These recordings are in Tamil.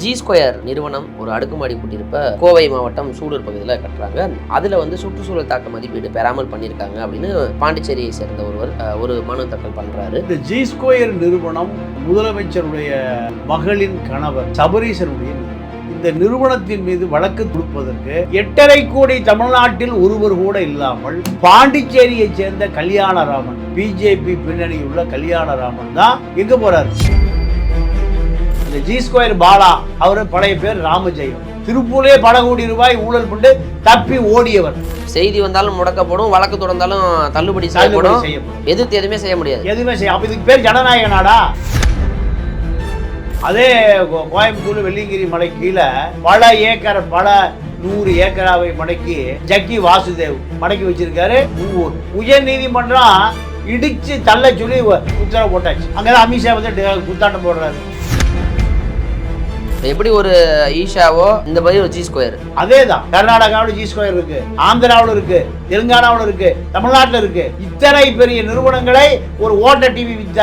ஜி ஸ்கொயர் நிறுவனம் ஒரு அடுக்குமாடி குடியிருப்ப கோவை மாவட்டம் சூலூர் பகுதியில் கட்டுறாங்க. அதில் வந்து சுற்றுச்சூழல் தாக்க மதிப்பீடு பெறாமல் பண்ணியிருக்காங்க அப்படின்னு பாண்டிச்சேரியை சேர்ந்த ஒருவர் ஒரு மனு தாக்கல் பண்ணுறாரு இந்த ஜி ஸ்கொயர் நிறுவனம் முதலமைச்சருடைய மகளின் கணவர் சபரீசனுடைய இந்த நிறுவனத்தின் மீது வழக்கு தொடுப்பதற்கு எட்டரை கோடி தமிழ்நாட்டில் ஒருவர் கூட இல்லாமல் பாண்டிச்சேரியை சேர்ந்த கல்யாணராமன் பிஜேபி பின்னணியுள்ள கல்யாணராமன் தான் எங்க போறாரு? இந்த ஜி ஸ்கொயர் பாலா அவரு பழைய பேர் ராமஜெயம். திருப்பூர்லயே பல கோடி ரூபாய் ஊழல் பண்ணி தப்பி ஓடியவர். செய்தி வந்தாலும் முடக்கப்படும் வழக்கு தொடர்ந்தாலும் தள்ளுபடி செய்யப்படும். எதிர்த்து எதுவுமே செய்ய முடியாது. எதுவுமே செய்ய அப்ப இதுக்கு பேர் ஜனநாயக நாடா? அதே கோயம்புத்தூர் வெள்ளிங்கிரி மலை கீழே பல ஏக்கர் பல நூறு ஏக்கராவை மடக்கி ஜக்கி வாசுதேவ் மடக்கி வச்சிருக்காரு. உயர் நீதிமன்றம் இடிச்சு தள்ள சொல்லி உத்தரவு போட்டாச்சு. அங்கதான் அமித்ஷா வந்து குத்தாட்டம் போடுறாரு. எப்படி ஒரு ஈஷாவோ இந்த மாதிரி ஒரு ஜி ஸ்கொயர் அதே தான் கர்நாடகாவில் ஜி ஸ்கொயர் இருக்கு ஆந்திராவில் இருக்கு தெலுங்கானாவில் இருக்கு தமிழ்நாட்டில் இருக்கு. இத்தனை பெரிய நிறுவனங்களை ஒரு ஓட்ட டிவி வித்த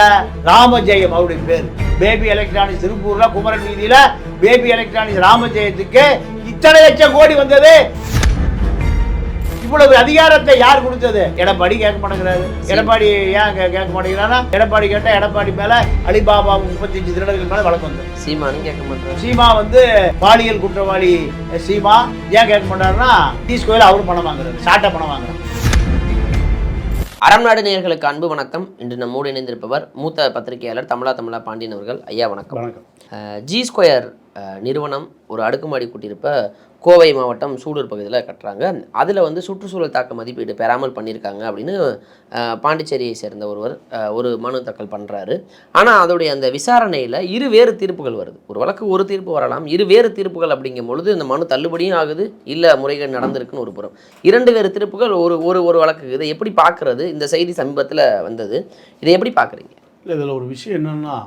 ராமஜெயம் அவருடைய பேர். பேபி எலக்ட்ரானிக்ஸ் திருப்பூர்ல குமரன் வீதியில பேபி எலக்ட்ரானிக்ஸ் ராமஜெயத்துக்கு இத்தனை லட்சம் கோடி வந்தது. இவ்வளவு அதிகாரத்தை யார் கொடுத்தது? எடப்பாடி கேட்க மாட்டேங்கிறாரு. எடப்பாடி ஏன் கேட்க மாட்டேங்கிறானா எடப்பாடி கேட்டா எடப்பாடி மேல அலிபாபா முப்பத்தஞ்சு திருடர்கள் மேல வழக்கு வந்து. சீமானு கேட்க மாட்டாரு சீமா வந்து பாலியல் குற்றவாளி சீமா ஏன் கேட்க மாட்டாருன்னா டி ஸ்கொயர் அவரும் பணம் வாங்குறாரு. சாட்டை பணம் வாங்குறாரு. அறம் நாடு நேயர்களுக்கு அன்பு வணக்கம். இன்று நம்மோடு இணைந்திருப்பவர் மூத்த பத்திரிகையாளர் தமிழா தமிழா பாண்டியன் அவர்கள். ஐயா வணக்கம். வணக்கம். ஜி ஸ்கொயர் நிறுவனம் ஒரு அடுக்குமாடி குடியிருப்ப கோவை மாவட்டம் சூலூர் பகுதியில் கட்டுறாங்க. அதில் வந்து சுற்றுச்சூழல் தாக்க மதிப்பீடு பெறாமல் பண்ணியிருக்காங்க அப்படின்னு பாண்டிச்சேரியை சேர்ந்த ஒருவர் ஒரு மனு தாக்கல் பண்ணுறாரு ஆனால் அதோடைய அந்த விசாரணையில் இரு வேறு தீர்ப்புகள் வருது. ஒரு வழக்கு ஒரு தீர்ப்பு வரலாம். இரு வேறு தீர்ப்புகள் அப்படிங்கும் பொழுது இந்த மனு தள்ளுபடியும் ஆகுது. இல்லை முறைகேடு நடந்திருக்குன்னு ஒரு புறம். இரண்டு வேறு தீர்ப்புகள் ஒரு ஒரு ஒரு வழக்கு இதை எப்படி பார்க்குறது? இந்த செய்தி சமீபத்தில் வந்தது. இதை எப்படி பார்க்குறீங்க? இல்லை இதில் ஒரு விஷயம் என்னன்னா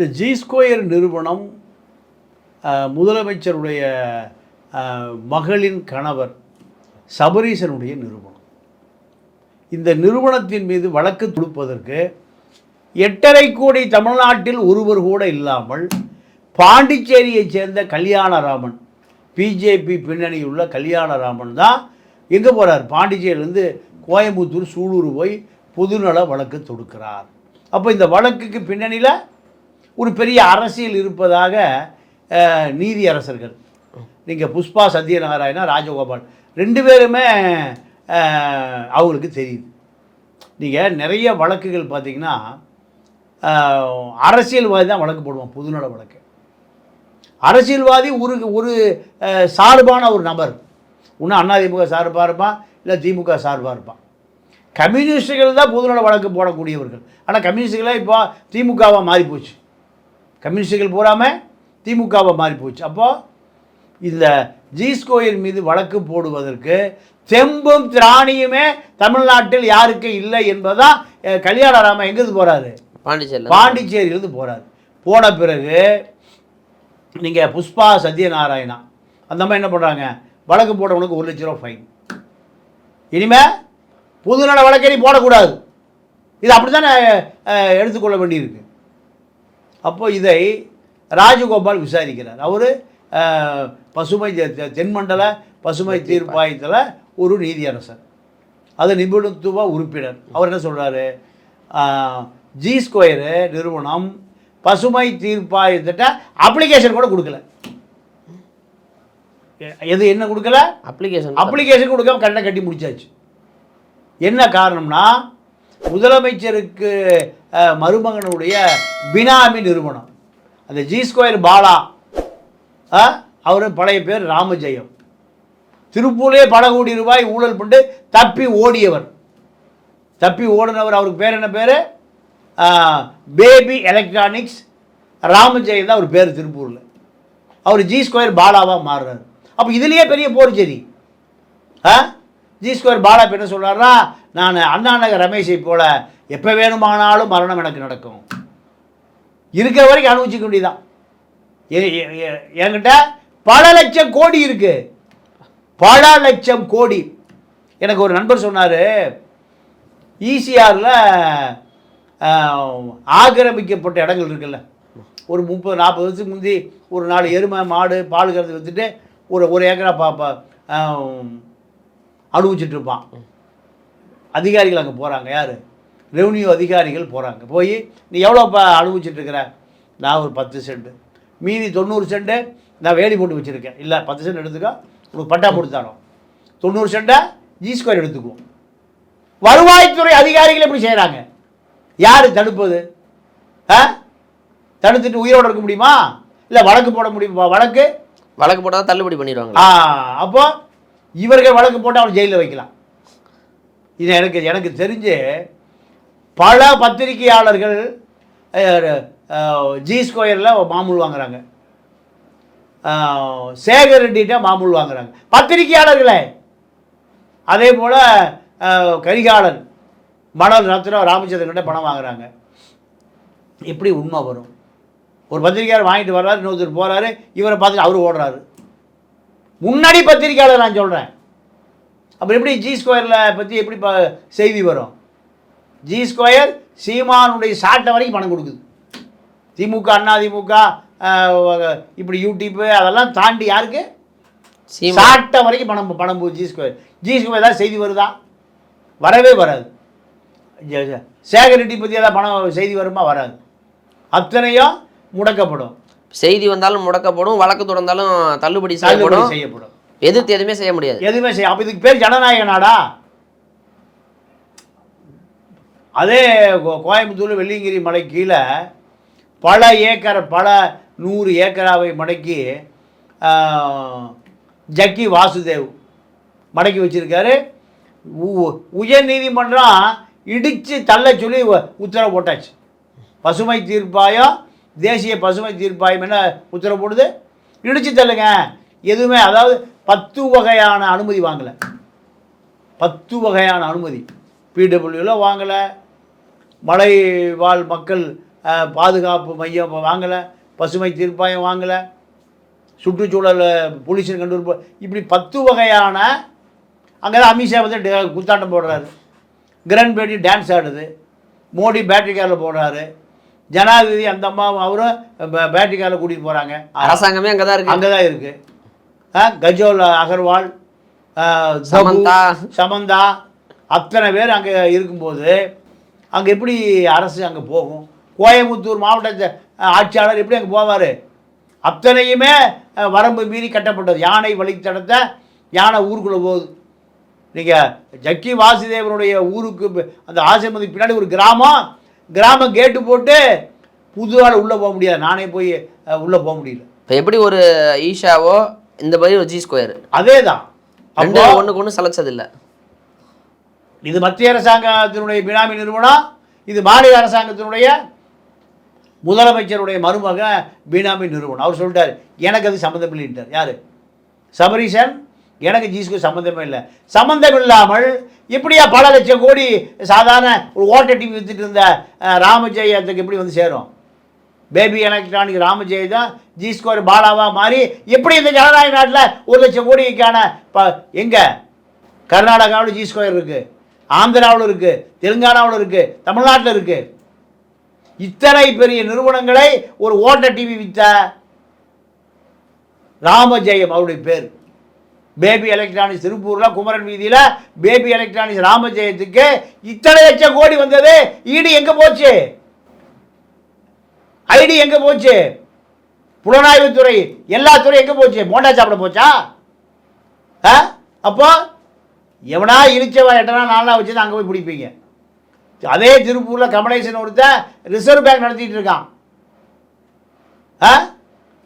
இந்த ஜி ஸ்கொயர் நிறுவனம் முதலமைச்சருடைய மகளின் கணவர் சபரீசனுடைய நிறுவனம். இந்த நிறுவனத்தின் மீது வழக்கு தொடுப்பதற்கு எட்டரை கோடி தமிழ்நாட்டில் ஒருவர் கூட இல்லாமல் பாண்டிச்சேரியைச் சேர்ந்த கல்யாணராமன் பிஜேபி பின்னணியுள்ள கல்யாணராமன் தான் எங்கே போகிறார் பாண்டிச்சேரியிலேருந்து கோயம்புத்தூர் சூலூர் போய் பொதுநல வழக்கு தொடுக்கிறார். அப்போ இந்த வழக்குக்கு பின்னணியில் ஒரு பெரிய அரசியல் இருப்பதாக நீதி அரசர்கள் நீங்கள் புஷ்பா சத்யநாராயணா ராஜகோபால் ரெண்டு பேருமே அவங்களுக்கு தெரியுது. நீங்கள் நிறைய வழக்குகள் பார்த்தீங்கன்னா அரசியல்வாதி தான் வழக்கு போடுவான் பொதுநல வழக்கு. அரசியல்வாதி ஒரு ஒரு சார்பான ஒரு நபர். ஒன்று அதிமுக சார்பாக இருப்பான் இல்லை திமுக சார்பாக இருப்பான். கம்யூனிஸ்டுகள் தான் பொதுநல வழக்கு போடக்கூடியவர்கள். ஆனால் கம்யூனிஸ்டுகளே இப்போ திமுகவாக மாறி போச்சு கம்யூனிஸ்டுகள் பூராமல் திமுகவாக மாறி போச்சு. அப்போது இந்த ஜீஸ் கோயில் மீது வழக்கு போடுவதற்கு தெம்பும் திராணியுமே தமிழ்நாட்டில் யாருக்கு இல்லை என்பதான் கல்யாணராமன் எங்கேருந்து போகிறாரு பாண்டிச்சேரியில் பாண்டிச்சேரியிலேருந்து போகிறார் போன பிறகு நீங்கள் புஷ்பா சத்யநாராயணா அந்த மாதிரி என்ன பண்ணுறாங்க வழக்கு போட்டவனுக்கு ஒரு லட்ச ரூபா ஃபைன் இனிமே பொதுநல வழக்கை நீ போடக்கூடாது. இது அப்படி தானே எடுத்துக்கொள்ள வேண்டியிருக்கு. அப்போ இதை ராஜகோபால் விசாரிக்கிறார். அவர் பசுமை தென்மண்டல பசுமை தீர்ப்பாயத்தில் ஒரு நீதியரசர். அது நிபுணத்துவ உறுப்பினர். அவர் என்ன சொல்கிறாரு ஜி ஸ்கொயரு நிறுவனம் பசுமை தீர்ப்பாயத்திட்ட அப்ளிகேஷன் கூட கொடுக்கல. எது என்ன கொடுக்கல? அப்ளிகேஷன் அப்ளிகேஷன் கொடுக்காம கண்ணை கட்டி முடிச்சாச்சு. என்ன காரணம்னா முதலமைச்சருக்கு மருமகனுடைய பினாமி நிறுவனம். அந்த ஜி ஸ்கொயர் பாலா. அவர் பழைய பேர் ராமஜெயம். திருப்பூர்லேயே பல கோடி ரூபாய் ஊழல் பண்ணி தப்பி ஓடியவர். தப்பி ஓடினவர் அவருக்கு பேர் என்ன பேர்? Baby electronics. ராமஜெயம் தான் அவர் பேர் திருப்பூரில். அவர் ஜி ஸ்கொயர் பாலாவாக மாறுறாரு. அப்போ இதுலேயே பெரிய போர்ச்செரி ஆ ஜி ஸ்கொயர் பாலா இப்ப என்ன சொல்கிறாருன்னா நான் அண்ணா நகர் ரமேஷை போல எப்போ வேணுமானாலும் மரணம் எனக்கு நடக்கும். இருக்கிற வரைக்கும் அனுபவிச்சுக்க வேண்டியதான் எ- என்கிட்ட பல லட்சம் கோடி இருக்கு. பல லட்சம் கோடி. எனக்கு ஒரு நண்பர் சொன்னார் ஈசிஆரில் ஆக்கிரமிக்கப்பட்ட இடங்கள் இருக்குல்ல. ஒரு முப்பது நாற்பது வருஷத்துக்கு முந்தி ஒரு நாலு எருமை மாடு பால் கறந்து வச்சுட்டு ஒரு ஒரு ஏக்கரா பா அனுபவிச்சுட்டு இருப்பான். அதிகாரிகள் அங்கே போகிறாங்க யார்? ரெவன்யூ அதிகாரிகள் போகிறாங்க போய் நீ எவ்வளோப்பா அனுபவிச்சுட்டு இருக்கிற நான் ஒரு பத்து சென்ட். மீதி தொண்ணூறு சென்ட்டு நான் வேலி போட்டு வச்சுருக்கேன். இல்லை பத்து சென்ட் எடுத்துக்கோ. உனக்கு பட்டா தரோம். தொண்ணூறு சென்ட்டை ஜி ஸ்கொயர் எடுத்துக்குவோம். வருவாய்த்துறை அதிகாரிகள் எப்படி செய்கிறாங்க யார் தடுப்பது? ஆ? தடுத்துட்டு உயிரோட இருக்க முடியுமா? இல்லை வழக்கு போட முடியுமா. வழக்கு? வழக்கு போட்டால் தள்ளுபடி பண்ணிடுவாங்க ஆ அப்போ இவர்கள் வழக்கு போட்டு அவன் ஜெயிலில் வைக்கலாம். இது எனக்கு எனக்கு தெரிஞ்சு பல பத்திரிகையாளர்கள் ஜி ஸ்கொயரில் மாமூல் வாங்குறாங்க. சேகர் ரெட்டிகிட்ட மாமூல் வாங்குறாங்க. பத்திரிகையாளர்களே அதே போல் கரிகாலன் மணல் ரத்னம் ராமச்சந்திரன்கிட்ட பணம் வாங்குறாங்க. எப்படி உண்மை வரும். ஒரு பத்திரிகையாளர் வாங்கிட்டு வர்றாரு இன்னொருத்தர் போகிறாரு இவரை பார்த்துட்டு அவர் ஓடுறாரு. முன்னாடி பத்திரிக்கையாளர் நான் சொல்கிறேன் அப்புறம் எப்படி ஜி ஸ்கொயரில் பற்றி எப்படி ப செய்தி வரும்? ஜி ஸ்கொயர் சீமானுடைய சாட்டை வரைக்கும் பணம் கொடுக்குது. திமுக அண்ணா திமுக இப்படி யூடியூப்பு அதெல்லாம் தாண்டி யாருக்கு? சாட்டை வரைக்கும் பணம் பணம் போகுது ஜி ஸ்கொயர் ஜி ஸ்கொயர் ஏதாவது செய்தி வருதா? வரவே வராது. சேகர் ரெட்டி பற்றி ஏதாவது பணம் செய்தி வருமா? வராது. அத்தனையும் முடக்கப்படும். செய்தி வந்தாலும் முடக்கப்படும் வழக்கு தொடர்ந்தாலும் தள்ளுபடி தள்ளுபடி செய்யப்படும். செய்யப்படும். எதிர்த்து எதுவுமே செய்ய முடியாது. எதுவுமே செய்ய அப்போ இதுக்கு பேர் ஜனநாயக நாடா? அதே கோயம்புத்தூர் வெள்ளியங்கிரி மலை கீழே பல ஏக்கர் பல நூறு ஏக்கராவை மடக்கி ஜக்கி வாசுதேவ் மடக்கி வச்சிருக்காரு. உ- உயர் நீதிமன்றம் இடித்து தள்ள சொல்லி உத்தரவு போட்டாச்சு. பசுமை தீர்ப்பாயம் தேசிய பசுமை தீர்ப்பாயம் என்ன உத்தரவு போடுது? இடித்து தள்ளுங்க. எதுவுமே அதாவது பத்து வகையான அனுமதி வாங்கலை. பத்து வகையான அனுமதி. பிடபிள்யூவில் வாங்கலை. மலை வாழ் மக்கள் பாதுகாப்பு மையம் வாங்கலை பசுமை தீர்ப்பாயம் வாங்கலை சுற்றுச்சூழல் பொல்யூஷன் கண்டுபிடிப்பு இப்படி பத்து வகையான அங்கே தான் அமித்ஷா வந்து குத்தாட்டம் போடுறாரு. கிரண் பேடி டான்ஸ் ஆடுது. மோடி பேட்டரி காரில் போடுறாரு. ஜனாதிபதி அந்த அம்மா அவரும் பேட்டரி காரில் கூட்டிகிட்டு போகிறாங்க அரசாங்கமே அங்கதான் இருக்கு. அங்கே தான் இருக்குது கஜோல் அகர்வால் ஆ, சமந்தா. சமந்தா அத்தனை பேர் அங்கே இருக்கும்போது அங்கே எப்படி அரசு அங்கே போகும்? கோயம்புத்தூர் மாவட்ட ஆட்சியாளர் எப்படி அங்கே போவார்? அத்தனையுமே வரம்பு மீறி கட்டப்பட்டது. யானை வழித்தடத்தை யானை ஊருக்குள்ளே போகுது. நீங்கள் ஜக்கி வாசுதேவனுடைய ஊருக்கு அந்த ஆசிரமதி பின்னாடி ஒரு கிராமம் கிராமம் கேட்டு போட்டு புது ஆள் உள்ளே போக முடியாது. நானே போய் உள்ளே போக முடியல. இப்போ எப்படி ஒரு ஈஷாவோ இந்த மாதிரி ஒரு ஜி ஸ்கொயர் அதே தான் ஒண்ணுக்கு ஒன்று சலைச்சது இல்ல? இது மத்திய அரசாங்கத்தினுடைய பினாமி நிறுவனம் இது மாநில அரசாங்கத்தினுடைய முதலமைச்சருடைய மருமக பினாமி நிறுவனம். அவர் சொல்லிட்டார் எனக்கு அது சம்மந்தம் இல்லைன்ட்டார் யார்? சபரீசன்? எனக்கு ஜிஸ்க்கு சம்மந்தமே இல்லை. சம்மந்தம் இல்லாமல் இப்படியா பல லட்சம் கோடி சாதாரண ஒரு ஓட்ட டிவி வித்துட்டு இருந்த ராமஜெயத்துக்கு எப்படி வந்து சேரும்? பேபி எலக்ட்ரானிக் ராமஜெய் தான் ஜி ஸ்கோர் பாலாவாக மாறி எப்படி இந்த ஜனநாயக நாட்டில் ஒரு லட்சம் கோடிக்கான ப எங்கே? கர்நாடகாவில் ஜி ஸ்கொயர் இருக்குது ஆந்திராவில் இருக்குது தெலுங்கானாவில் இருக்குது தமிழ்நாட்டில் இருக்குது இத்தனை பெரிய நிறுவனங்களை ஒரு ஓட்ட டிவி வித்த? ராமஜெயம் அவருடைய பேர். பேபி எலக்ட்ரானிக்ஸ் திருப்பூரில் குமரன் வீதியில் பேபி எலக்ட்ரானிக்ஸ் ராமஜெயத்துக்கு இத்தனை லட்சம் கோடி வந்தது. ஈடு எங்கே போச்சு? ஐடி எங்கே போச்சு? புலனாய்வுத்துறை எல்லா துறை எங்கே போச்சு? மோண்டா சாப்பிட போச்சா? ஆ? அப்போ எவனா இழிச்சவா எட்டனா நாளாக வச்சு அங்கே போய் பிடிப்பீங்க. அதே திருப்பூரில் கமலேசன் ஒருத்தன் ரிசர்வ் பேங்க் நடத்திட்டு இருக்கான். ஆ?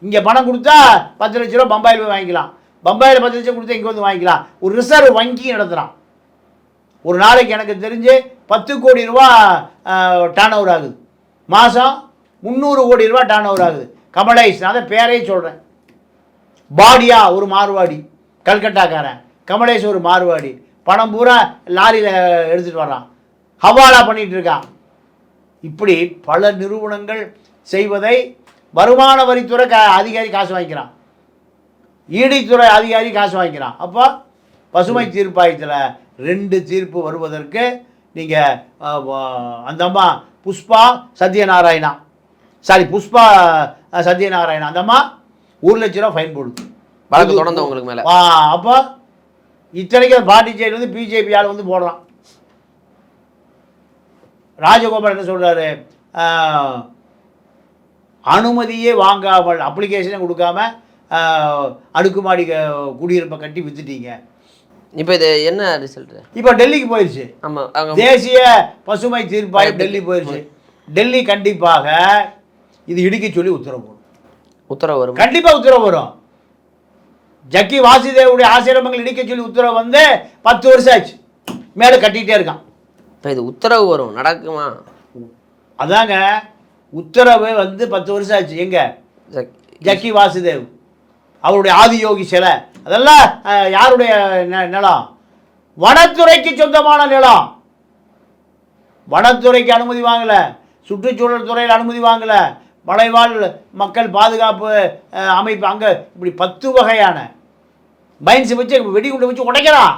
இங்கே பணம் கொடுத்தா பத்து லட்ச ரூபா பம்பாயில் போய் வாங்கிக்கலாம். பம்பாயில் பத்து லட்சம் கொடுத்தா இங்கே வந்து வாங்கிக்கலாம். ஒரு ரிசர்வ் வங்கி நடத்துகிறான் ஒரு நாளைக்கு எனக்கு தெரிஞ்சு பத்து கோடி ரூபா டர்ன் ஓவர் ஆகுது. மாதம் முந்நூறு கோடி ரூபா டர்ன் ஓவர் ஆகுது. கமலேஷ் நான் அதை பேரே சொல்கிறேன் பாடியா ஒரு மார்வாடி கல்கட்டாக்காரன். கமலேஷ் ஒரு மார்வாடி. பணம் பூரா லாரியில் எடுத்துகிட்டு வர்றான். ஹவாலா பண்ணிகிட்டு இருக்கான். இப்படி பல நிறுவனங்கள் செய்வதை வருமான வரித்துறை க அதிகாரி காசு வாங்கிக்கிறான். ஈடித்துறை அதிகாரி காசு வாங்கிக்கிறான். அப்போ பசுமை தீர்ப்பாயத்தில் ரெண்டு தீர்ப்பு வருவதற்கு நீங்கள் அந்த அம்மா புஷ்பா சத்யநாராயணா. சாரி புஷ்பா அஹ், சத்யநாராயணன் அந்த அம்மா ஒரு லட்ச ரூபா ஃபைன் போடுது. வழக்கு தொடர்ந்து உங்களுக்கு மேல. ஆ, அப்போ இத்தனைக்கு பாண்டிச்சேரி வந்து பிஜேபி ஆள் வந்து போடுறான் ராஜகோபால் என்ன சொல்றாரு? ஆஹ், அனுமதியே வாங்காமல் அப்ளிகேஷனே கொடுக்காம அடுக்குமாடி குடியிருப்பை கட்டி வித்துட்டீங்க. இப்போ இது என்ன ரிசல்ட் இப்போ டெல்லிக்கு போயிடுச்சு ஆமா அங்க தேசிய பசுமை தீர்ப்பாயம் டெல்லி போயிடுச்சு டெல்லி கண்டிப்பாக இது இடிக்க சொல்லி உத்தரவு போடும். உத்தரவு வரும். கண்டிப்பாக உத்தரவு வரும். ஜக்கி வாசுதேவுடைய ஆசிரமங்கள் இடிக்க சொல்லி உத்தரவு வந்து பத்து வருஷம் ஆச்சு மேலே கட்டிகிட்டே இருக்கான். இப்போ இது உத்தரவு வரும் நடக்குமா? அதாங்க உத்தரவு வந்து பத்து வருஷம் ஆச்சு எங்க? ஜக்- ஜக்கி வாசுதேவ். அவருடைய ஆதியோகி சிலை. அதெல்லாம் யாருடைய நிலம்? வனத்துறைக்கு சொந்தமான நிலம். வனத்துறைக்கு அனுமதி வாங்கல. சுற்றுச்சூழல் துறையில் அனுமதி வாங்கல. மலைவாழ் மக்கள் பாதுகாப்பு அமைப்பு அங்கே இப்படி பத்து வகையான மைன்ஸ் வச்சு வெடிகுண்டு வச்சு உடைக்கிறான்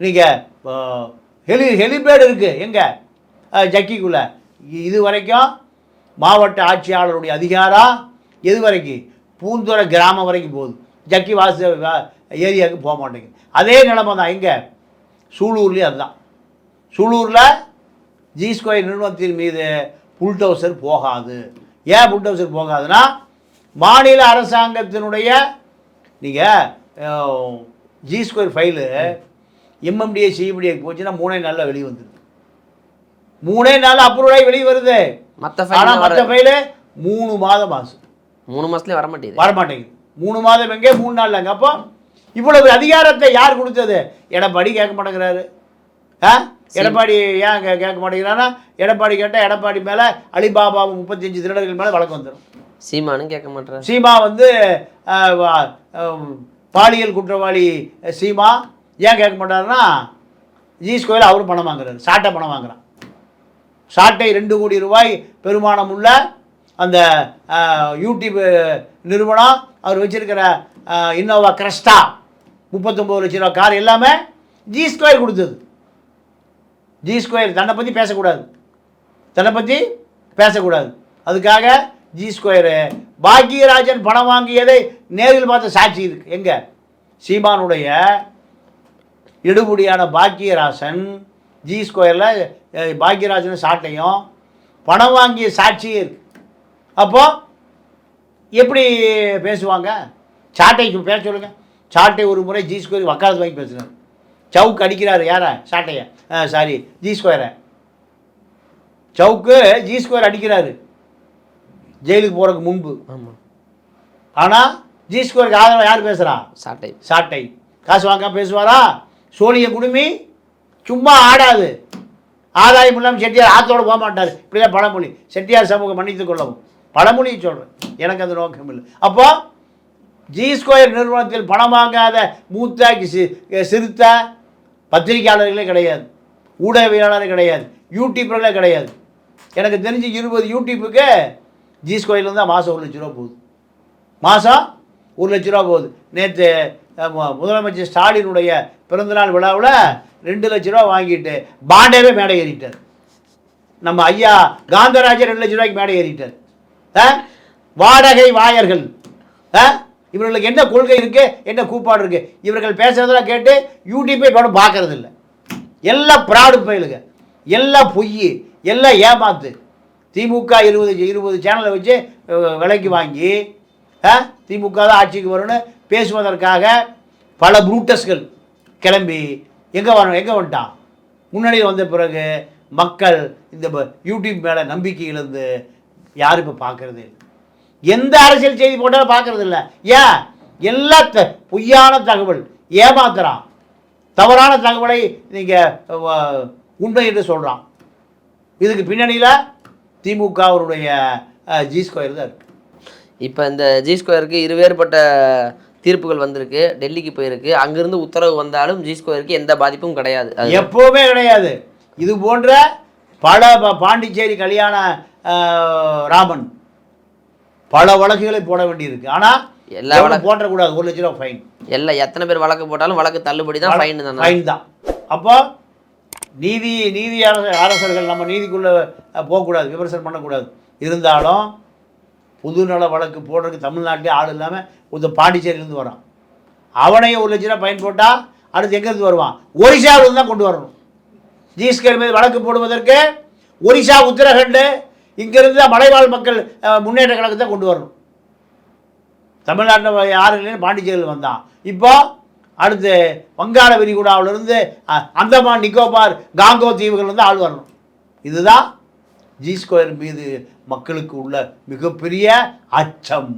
நீங்கள் ஹெலி ஹெலிபேடு இருக்குது எங்கே? ஜக்கிக்குள்ளே. இது வரைக்கும் மாவட்ட ஆட்சியாளருடைய அதிகாரம் எது வரைக்கும்? பூந்துறை கிராமம் வரைக்கும் போகுது. ஜக்கி வாச வா- ஏரியாவுக்கு போக மாட்டேங்குது. அதே நிலைமை தான் எங்கே சூலூர்லேயும் அதுதான். சூலூரில் ஜி ஸ்கொயர் நிறுவனத்தின் மீது புல்டோசர் போகாது. ஏன் புல்டோசர் போகாதுன்னா மாநில அரசாங்கத்தினுடைய நீங்கள் G square file MMDA CMDA போச்சுன்னா மூணே நாளில் வெளியே வந்துடுது மூணே நாள் அப்ரூவல் ஆகி வெளியே வருது. மத்த ஆனால் மற்ற ஃபைலு மூணு மாதம் ஆசு மூணு மாசத்துலயே வர மாட்டேங்குது வரமாட்டேங்குது. மூணு மாதம் எங்கே? மூணு நாள் அங்கே. அப்போ இவ்வளவு அதிகாரத்தை யார் கொடுத்தது? எடப்பாடி கேட்க மாட்டேங்கிறாரு. ஆ? எடப்பாடி ஏன் கே- கேட்க மாட்டேங்கிறான்னா எடப்பாடி கேட்டால் எடப்பாடி மேலே அலிபாபா முப்பத்தஞ்சு திருடர்கள் மேலே வழக்கு வந்துடும் சீமானும் கேட்க மாட்டேறாரு சீமா வந்து பாலியல் குற்றவாளி சீமா ஏன் கேட்க மாட்டாருன்னா ஜீஸ் கோயில் அவரும் பணம் வாங்குறாரு. சாட்டை பணம் வாங்குறான். சாட்டை ரெண்டு கோடி ரூபாய் பெருமானம் உள்ள அந்த யூடியூப் நிறுவனம் அவர் வச்சிருக்கிற இன்னோவா கிரஸ்டா முப்பத்தொம்பது லட்ச ரூபா கார் எல்லாமே ஜி ஸ்கொயர் கொடுத்தது. ஜி ஸ்கொயர் தன்னை பற்றி பேசக்கூடாது. தன்னை பற்றி பேசக்கூடாது. அதுக்காக ஜி ஸ்கொயரு பாக்யராஜன் பணம் வாங்கியதை நேரில் பார்த்த சாட்சி இருக்கு. எங்கே? சீமானுடைய எடுபடியான பாக்யராசன் ஜி ஸ்கொயரில் பாக்யராஜன் சாட்டையும் பணம் வாங்கிய சாட்சியும் இருக்கு. அப்போது எப்படி பேசுவாங்க? சாட்டை பேச சொல்லுங்கள் சாட்டை ஒரு முறை ஜி ஸ்கொயர் வக்காலத்து வாங்கி பேசுனார். சவுக்கு அடிக்கிறார். யாரை? சாட்டையை. சாரி ஜி ஸ்கொயரை சவுக்கு ஜி ஸ்கொயர் அடிக்கிறாரு. ஜெயிலுக்கு போகிறதுக்கு முன்பு. ஆமா. ஆனால் ஜி ஸ்கொயருக்கு ஆதரவு யார் பேசுகிறா சாட்டை சாட்டை காசு வாங்காம பேசுவாரா? சோழிய குடுமி சும்மா ஆடாது. ஆதாயம் இல்லாமல் செட்டியார் ஆத்தோட போக மாட்டார். இப்படிதான் பழமொழி. செட்டியார் சமூகம் மன்னித்துக் கொள்ளவும். பழமொழியை சொல்கிறேன் எனக்கு அந்த நோக்கம் இல்லை. அப்போ ஜி ஸ்கொயர் நிறுவனத்தில் பணம் வாங்காத மூத்த சிறுத்த பத்திரிகையாளர்களே கிடையாது. ஊடகவியலாளரே கிடையாது யூடியூபர்களே கிடையாது. எனக்கு தெரிஞ்சு இருபது யூடியூப்புக்கு ஜி ஸ்கொயர்லேருந்து தான் மாதம் ஒரு லட்ச ரூபா போகுது. மாதம் ஒரு லட்ச ரூபா போகுது. நேற்று முதலமைச்சர் ஸ்டாலினுடைய பிறந்தநாள் விழாவில் ரெண்டு லட்ச ரூபா வாங்கிட்டு பாண்டேவே மேடை ஏறிட்டார். நம்ம ஐயா காந்தராஜர் ரெண்டு லட்ச ரூபாய்க்கு மேடை ஏறிட்டார். ஆ? வாடகை வாயர்கள். ஆ? இவர்களுக்கு என்ன கொள்கை இருக்குது என்ன கூப்பாடு இருக்குது இவர்கள் பேசுகிறதெல்லாம் கேட்டு யூடியூப்பே படம் பார்க்கறதில்லை. எல்லாம் ப்ராடு பயலுங்க. எல்லாம் பொய் எல்லாம் ஏமாத்து. திமுக இருபது இருபது சேனலை வச்சு விலைக்கு வாங்கி ஆ, திமுக தான் ஆட்சிக்கு வரும்னு பேசுவதற்காக பல புரூட்டஸ்கள் கிளம்பி எங்கே வரணும் எங்கே வந்துட்டான்? முன்னாடியில் வந்த பிறகு மக்கள் இந்த ப- யூடியூப் மேலே நம்பிக்கை இழந்து யாரும் இப்போ பார்க்கறதே எந்த அரசியல் செய்தி போட்டாலும் பார்க்கறது இல்லை ஏன்? எல்லா த பொய்யான தகவல் ஏமாத்துறான். தவறான தகவலை நீங்கள் உண்மை என்று சொல்கிறான் இதுக்கு பின்னணியில் திமுக அவருடைய ஜி ஸ்கொயர் தான் இருக்கு. இப்போ இந்த ஜி ஸ்கொயருக்கு இருவேறுபட்ட தீர்ப்புகள் வந்திருக்கு. டெல்லிக்கு போயிருக்கு. அங்கிருந்து உத்தரவு வந்தாலும் ஜி ஸ்கொயருக்கு எந்த பாதிப்பும் கிடையாது. எப்போவுமே கிடையாது. இது போன்ற பல பாண்டிச்சேரி கல்யாண ராமன் பல வழக்குகளை போட வேண்டியிருக்கு. ஆனால் எல்லா வழக்கு போட்டக்கூடாது ஒரு லட்ச ரூபா ஃபைன் எல்லாம் எத்தனை பேர் வழக்கு போட்டாலும் வழக்கு தள்ளுபடி தான் ஃபைன் தானே. ஃபைன் தான். அப்போ நீதி நீதி அரச அரசர்கள் நம்ம நீதிக்குள்ளே போகக்கூடாது விமர்சனம் பண்ணக்கூடாது. இருந்தாலும் புதுநல வழக்கு போடுறதுக்கு தமிழ்நாட்டிலே ஆள் இல்லாமல் இந்த பாண்டிச்சேரியிலேருந்து வரான். அவனையும் ஒரு லட்ச ரூபா பயன் போட்டால் அடுத்து எங்கேருந்து வருவான்? ஒரிசாவிலிருந்து தான் கொண்டு வரணும். ஜிஎஸ்கே மீது வழக்கு போடுவதற்கு ஒரிசா உத்தரகண்டு இங்கிருந்து மலைவாழ் மக்கள் முன்னேற்ற கழகத்தை கொண்டு வரணும். தமிழ்நாட்டில் யாரும் இல்லைன்னு பாண்டிச்சேரியில் வந்தான். இப்போ அடுத்து வங்காள விரிகுடாவிலிருந்து அந்தமான் நிக்கோபார் காங்கோ தீவுகள்லேருந்து ஆள் வரணும். இதுதான் ஜி ஸ்கொயர் மீது மக்களுக்கு உள்ள மிகப்பெரிய அச்சம்.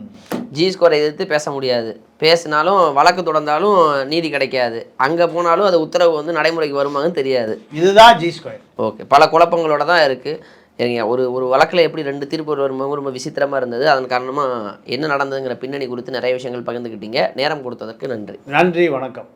ஜி ஸ்கோரை எதிர்த்து பேச முடியாது. பேசினாலும் வழக்கு தொடர்ந்தாலும் நீதி கிடைக்காது. அங்கே போனாலும் அது உத்தரவு வந்து நடைமுறைக்கு வருமான்னு தெரியாது. இதுதான் ஜி ஸ்கொயர் ஓகே பல குழப்பங்களோட தான் இருக்குது சரிங்க. ஒரு ஒரு வழக்கில் எப்படி ரெண்டு தீர்ப்பு வரும்போது ரொம்ப விசித்திரமாக இருந்தது அதன் காரணமாக என்ன நடந்ததுங்கிற பின்னணி குறித்து நிறைய விஷயங்கள் பகிர்ந்துக்கிட்டீங்க நேரம் கொடுத்ததற்கு நன்றி. நன்றி வணக்கம்.